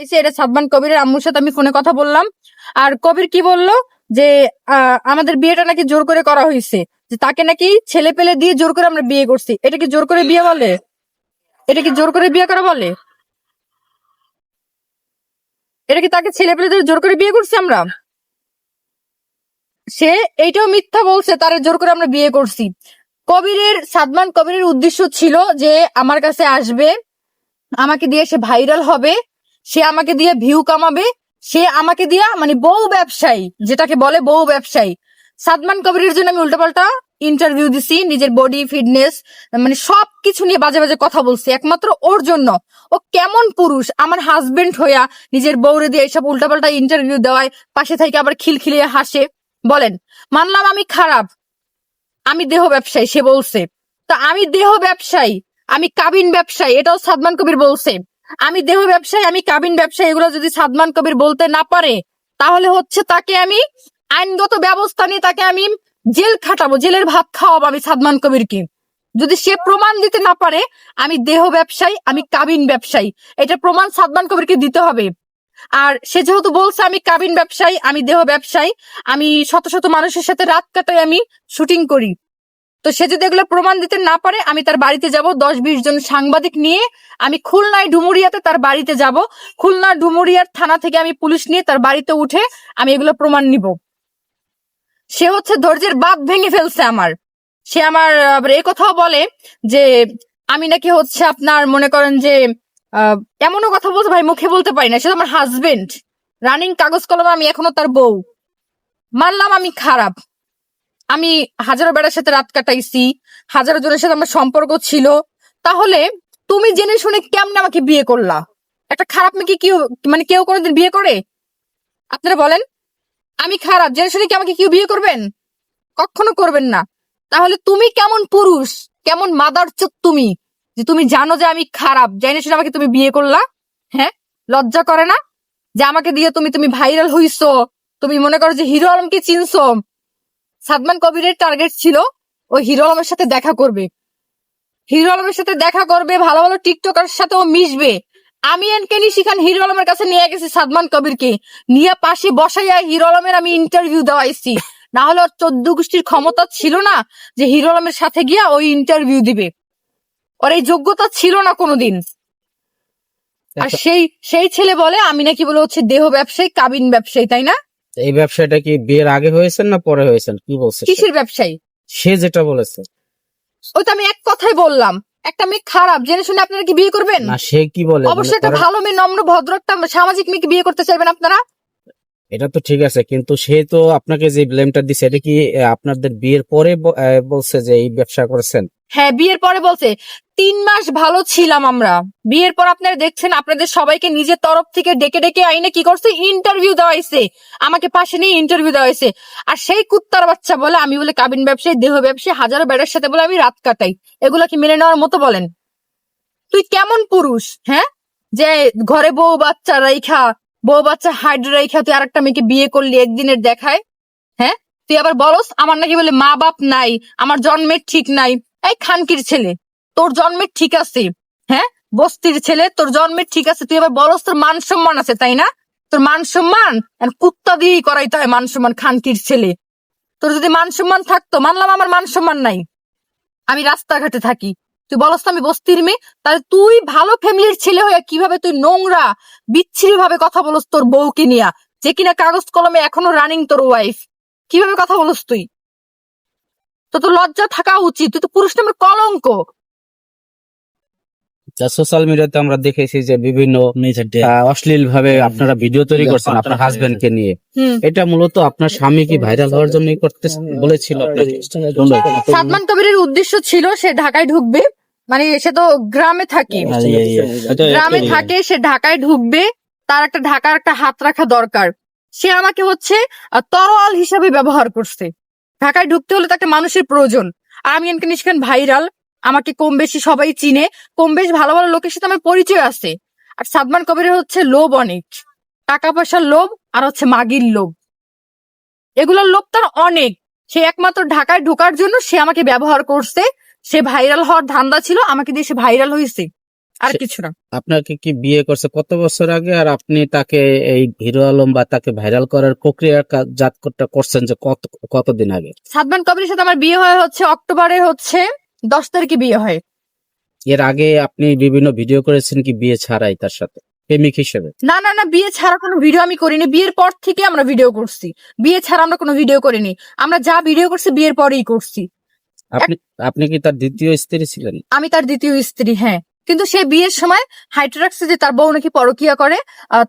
এসে এটা সাদমান কবিরের আম্মুর সাথে আমি ফোনে কথা বললাম। আর কবির কি বলল? যে আমাদের বিয়েটা নাকি জোর করে করা হয়েছে যে, তাকে নাকি ছেলে পেলে দিয়ে জোর করে আমরা বিয়ে করছি। এটা কি জোর করে বিয়ে বলে? এটা কি জোর করে বিয়ে করা বলে? এটা কি তাকে ছেলে পেলে জোর করে বিয়ে করছি আমরা? সে এইটাও মিথ্যা বলছে, তার জোর করে আমরা বিয়ে করছি। কবিরের, সাদমান কবিরের উদ্দেশ্য ছিল যে, আমার কাছে আসবে, আমাকে দিয়ে সে ভাইরাল হবে। সে আমাকে দিয়ে ভিউ কামাবে, সে আমাকে দিয়া মানে বউ ব্যবসায়ী, যেটাকে বলে বউ ব্যবসায়ী। সাদমান কবিরের জন্য আমি উল্টাপাল্টা ইন্টারভিউ দিছি, নিজের বডি ফিটনেস মানে সবকিছু নিয়ে বাজে বাজে কথা বলছি, একমাত্র ওর জন্য। ও কেমন পুরুষ, আমার হাজবেন্ড হইয়া নিজের বউরে দিয়ে এইসব উল্টাপাল্টা ইন্টারভিউ দেওয়ায়, পাশে থেকে আবার খিলখিলিয়ে হাসে। বলেন, মানলাম আমি খারাপ, আমি দেহ ব্যবসায়ী সে বলছে। তা আমি দেহ ব্যবসায়ী, আমি কাবিন ব্যবসায়ী এটাও সাদমান কবির বলছে। আমি দেহ ব্যবসায়ী, আমি কাবিন ব্যবসায়ী, এগুলো যদি সাদমান কবির বলতে না পারে, তাহলে হচ্ছে তাকে আমি আইনগত ব্যবস্থা নিয়ে তাকে আমি জেল খাটাবো, জেলের ভাত খাওয়াবো আমি সাদমান কবিরকে। যদি সে প্রমাণ দিতে না পারে, আমি দেহ ব্যবসায়ী, আমি কাবিন ব্যবসায়ী, এটা প্রমাণ সাদমান কবিরকে দিতে হবে। আর সে যেহেতু বলছে আমি কাবিন ব্যবসায়ী, আমি দেহ ব্যবসায়ী, আমি শত শত মানুষের সাথে রাত কাটাই আমি শুটিং করি। তো সে যদি এগুলো প্রমাণ দিতে না পারে আমি তার বাড়িতে যাব। দশ বিশ জন সাংবাদিক নিয়ে আমি খুলনায় ডুমুরিয়াতে তার বাড়িতে যাব। খুলনা ডুমুরিয়ার থানা থেকে আমি পুলিশ নিয়ে তার বাড়িতে উঠে আমি এগুলো প্রমাণ নিব। সে হচ্ছে ধৈর্যের বাদ ভেঙে ফেলছে আমার। সে আমার এই কথাও বলে যে আমি নাকি হচ্ছে আপনার মনে করেন যে আহ, এমনও কথা বলতে ভাই মুখে বলতে পারি না। সে তো আমার হাজবেন্ড রানিং কাগজ কলমে আমি এখনও তার বউ। মানলাম আমি খারাপ। আমি হাজারো বেড়ার সাথে রাত কাটাইছি, হাজারো জনের সাথে আমার সম্পর্ক ছিল। তাহলে তুমি জেনে শুনে কেমনে আমাকে বিয়ে করলা? একটা খারাপ মেয়েকে কেউ মানে কেউ কোনোদিন বিয়ে করে? আপনারা বলেন। আমি খারাপ, জেনে শুনে কি আমাকে কেউ বিয়ে করবেন? কখনো করবেন না। তাহলে তুমি কেমন পুরুষ, কেমন মাদার চোখ তুমি? যে তুমি জানো যে আমি খারাপ, জেনে শুনে আমাকে তুমি বিয়ে করলা? হ্যাঁ? লজ্জা করে না? যে আমাকে দিয়ে তুমি তুমি ভাইরাল হইছো। তুমি মনে করো যে হিরো আলমকে চিনছো। সাদমান কবিরের টার্গেট ছিল ওই হিরো আলমের সাথে দেখা করবে। হিরো আলমের সাথে দেখা করবে ভালো ভালো টিকটকার সাথে ও মিশবে। আমি এনকেনি শিখান হিরো আলমের কাছে নিয়ে গেছি সাদমান কবিরকে। নিয়ে পাশে বসাইয়া হিরো আলমের আমি ইন্টারভিউ দেওয়াইছি না হলে ওর চোদ্দ গোষ্ঠীর ক্ষমতা ছিল না যে হিরো আলমের সাথে গিয়া ওই ইন্টারভিউ দিবে। ওর এই যোগ্যতা ছিল না কোনোদিন। আর সেই সেই ছেলে বলে আমি নাকি বলে হচ্ছে দেহ ব্যবসায়ী কাবিন ব্যবসায়ী তাই না? এই ব্যবসাটা কি বিয়ের আগে হয়েছেন না পরে হয়েছেন কি বলছে? কিসের ব্যবসায়ী? সে যেটা বলেছে। ওই তো আমি এক কথাই বললাম একটা মেয়ে খারাপ জেনে শুনে আপনারা কি বিয়ে করবেন? না সে কি বলে? অবশ্যই মানে একটা ভালো মেয়ে নম্র ভদ্র একটা সামাজিক মেয়েকে বিয়ে করতে চাইবেন আপনারা? এটা তো ঠিক আছে, কিন্তু সে তো আপনাকে যে ব্লেমটা দিছে, এটা কি আপনাদের বিয়ের পরে বলছে যে এই ব্যবসা করেছেন? হ্যাঁ বিয়ের পরে বলছে, তিন মাস ভালো ছিলাম আমরা। বিয়ের পর আপনারা দেখছেন, আপনাদের সবাইকে নিজের তরফ থেকে ডেকে ডেকে আইনে কি করছে? ইন্টারভিউ দেওয়া হয়েছে। আমাকে পাশে নিয়ে ইন্টারভিউ দেওয়া হয়েছে। আর সেই কুত্তার বাচ্চা বলে আমি বলে কাবিন ব্যবসায়ী, দেহ ব্যবসায়ী, হাজারো বেড়ার সাথে বলে আমি রাত কাটাই। এগুলো কি মেনে নেওয়ার মতো বলেন? তুই কেমন পুরুষ হ্যাঁ? যে ঘরে বউ, বাচ্চা, রাইখা বউ বাচ্চা হাইড রাইখা তুই আরেকটা মেয়েকে বিয়ে করলি একদিনের দেখায় হ্যাঁ? তুই আবার বলস, আমার নাকি বলে মা বাপ নাই, আমার জন্মের ঠিক নাই। এই খানকির ছেলে, তোর জন্মের ঠিক আছে হ্যাঁ? বস্তির ছেলে, তোর জন্মের ঠিক আছে, তুই আবার বলস তোর মান সম্মান আছে, তাই না? তোর মান সম্মান? কুত্তা দিয়েই করাইতে হয় মান সম্মান খানকির ছেলে। তোর যদি মান সম্মান থাকতো, মানলাম আমার মান সম্মান নাই। আমি রাস্তাঘাটে থাকি তুই বলস আমি বস্তির মেয়ে। তাহলে তুই ভালো ফ্যামিলির ছেলে হয়ে কীভাবে তুই নোংরা বিচ্ছিরি ভাবে কথা বলস তোর বউকে নিয়া? যে কিনা কাগজ কলমে এখনও রানিং তোর ওয়াইফ কীভাবে কথা বলস তুই? তো তোর লজ্জা থাকা উচিত। তুই তো পুরুষ নামের কলঙ্ক। সোশ্যাল মিডিয়াতে আমরা দেখেছি যে বিভিন্ন অশ্লীল ভাবে আপনারা ভিডিও তৈরি করছেন আপনার হাজবেন্ড কে নিয়ে। এটা মূলত আপনার স্বামী কি ভাইরাল হওয়ার জন্য করতে বলেছিল? আপনাকে? সাদমান কবিরের উদ্দেশ্য ছিল সে ঢাকায় ঢুকবে। মানে সে তো গ্রামে থাকে। গ্রামে থাকে সে ঢাকায় ঢুকবে। তার একটা ঢাকার একটা হাত রাখা দরকার। সে আমাকে হচ্ছে তরোয়াল হিসাবে ব্যবহার করছে। ঢাকায় ঢুকতে হলে তো একটা মানুষের প্রয়োজন। আমি এনকে নিষ্কান ভাইরাল। আমাকে কম বেশি সবাই চিনে কম বেশ ভালো ভালো লোকের সাথে আমার পরিচয় আছে। আর সাদমান কবিরের হচ্ছে লোভ অনেক। টাকা পয়সার লোভ আর হচ্ছে মাগির লোভ। এগুলোর লোভ তার অনেক। সে একমাত্র ঢাকায় ঢোকার জন্য সে আমাকে ব্যবহার করছে। সে ভাইরাল হওয়ার ধান্দা ছিল আমাকে দিয়ে সে ভাইরাল হয়েছে। আর কিছু না। আপনাকে কি বিয়ে করছে কত বছর আগে? আর আপনি তাকে এই হিরো আলম বা তাকে ভাইরাল করার প্রক্রিয়া জাতটা করছেন যে কত কতদিন আগে? সাদমান কবিরের সাথে আমার বিয়ে হয় হচ্ছে অক্টোবরে হচ্ছে দশ তারিখে বিয়ে হয়। এর আগে আপনি বিভিন্ন ভিডিও করেছেন কি বিয়ে ছাড়াই তার সাথে? প্রেমিক হিসেবে? না না না বিয়ে ছাড়া কোনো ভিডিও আমি করিনি। বিয়ের পর থেকে আমরা ভিডিও করছি। বিয়ে ছাড়া আমরা কোনো ভিডিও করিনি। আমরা যা ভিডিও করছি বিয়ের পরেই করছি। আপনি আপনি কি তার দ্বিতীয় স্ত্রী ছিলেন? আমি তার দ্বিতীয় স্ত্রী হ্যাঁ। কিন্তু সে বিয়ের সময় হাইট যে তার বউ নাকি পরকিয়া করে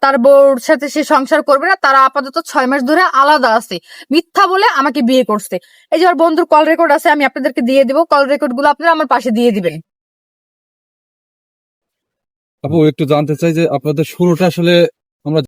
তার বউর সাথে সে সংসার করবে না, তারা আপাতত ছয় মাস ধরে আলাদা আছে। মিথ্যা বলে আমাকে বিয়ে করছে। এই যে আমার বন্ধুর কল রেকর্ড আছে, আমি আপনাদেরকে দিয়ে দিব। কল রেকর্ডগুলো আপনারা আমার পাশে দিয়ে দিবেন। আপু, একটু জানতে চাই যে আপনাদের শুরুটা আসলে